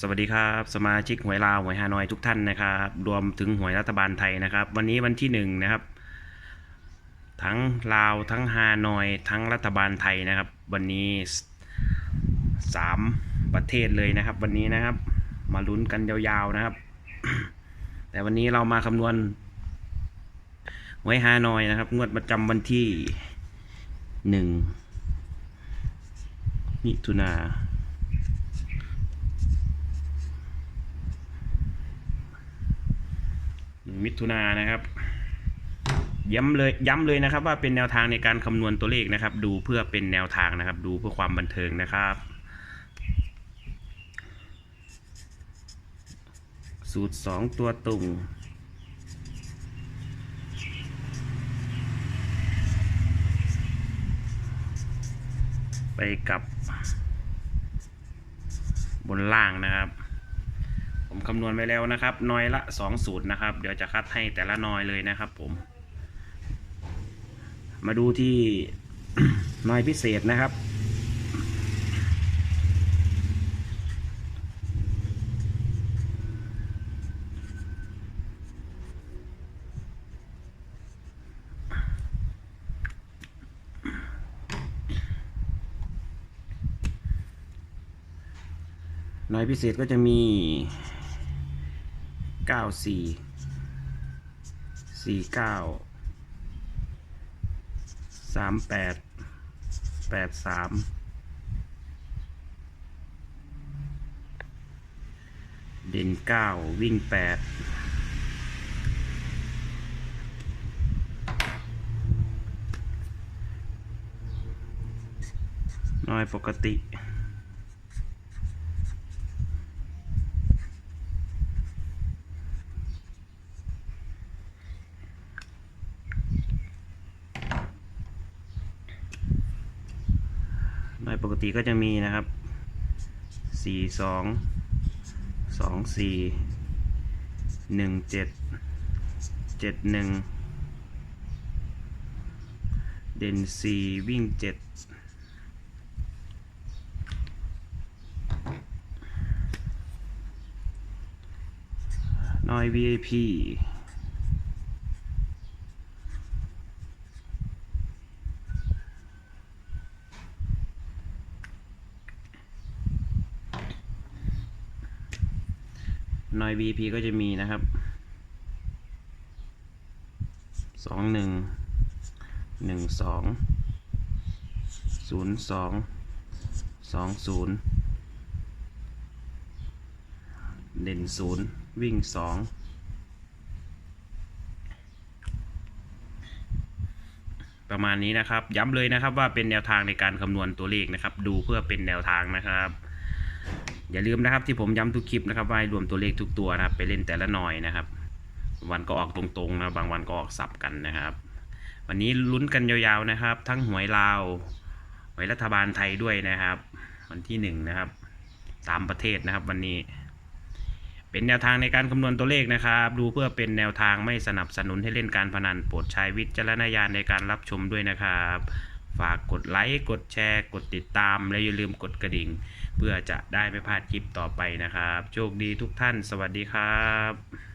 สวัสดีครับสมาชิกหวยลาวหวยฮานอยทุกท่านนะครับรวมถึงหวยรัฐบาลไทยนะครับ วันนี้วันที่หนึ่งนะครับ ทั้งลาวทั้งฮานอย ทั้งรัฐบาลไทยนะครับ วันนี้สามประเทศเลยนะครับ วันนี้นะครับ มาลุ้นกันยาวๆนะครับ แต่วันนี้เรามาคำนวณหวยฮานอยนะครับ งวดประจำวันที่หนึ่งมิถุนา หนึ่ง มิถุนานะครับ ย้ำเลยย้ำเลยนะครับว่าเป็นแนวทางในการคำนวณตัวเลขนะครับ ดูเพื่อเป็นแนวทางนะครับ ดูเพื่อความบันเทิงนะครับสูตรสองตัวตุ่งไปกับบนล่างนะครับ ผมคำนวณไว้แล้วนะครับนอยละสองสูตรนะครับ เดี๋ยวจะคัดให้แต่ละนอยเลยนะครับ ผม มาดูที่นอยพิเศษนะครับนอยพิเศษก็จะมี เก้าสี่สี่เก้าสามแปดแปดสามเด่นเก้าวิ่งแปดน้อยปกติ โดยปกติก็จะมีนะครับสี่สองสองสี่หนึ่งเจ็ดเจ็ดหนึ่งเด่นสี่วิ่งเจ็ดน้อย VIP นอย VP ก็จะมีนะครับสองหนึ่งหนึ่งสองศูนย์สองสองศูนย์เด่นศูนย์วิ่งสองประมาณนี้นะครับ ย้ำเลยนะครับว่าเป็นแนวทางในการคำนวณตัวเลขนะครับ ดูเพื่อเป็นแนวทางนะครับ อย่าลืมนะครับที่ผมย้ำทุกคลิปนะครับว่าให้รวมตัวเลขทุกตัวนะครับ ไปเล่นแต่ละหน่อยนะครับ วันก็ออกตรงๆนะบางวันก็ออกสับกันนะครับ วันนี้ลุ้นกันยาวๆนะครับ ทั้งหวยลาวหวยรัฐบาลไทยด้วยนะครับ วันที่หนึ่งนะครับสามประเทศนะครับวันนี้ เป็นแนวทางในการคำนวณตัวเลขนะครับ ดูเพื่อเป็นแนวทางไม่สนับสนุนให้เล่นการพนันโปรดใช้วิจารณญาณในการรับชมด้วยนะครับ ฝากกดไลค์กดแชร์ กดติดตาม และอย่าลืมกดกระดิ่ง เพื่อจะได้ไม่พลาดคลิปต่อไปนะครับ โชคดีทุกท่าน สวัสดีครับ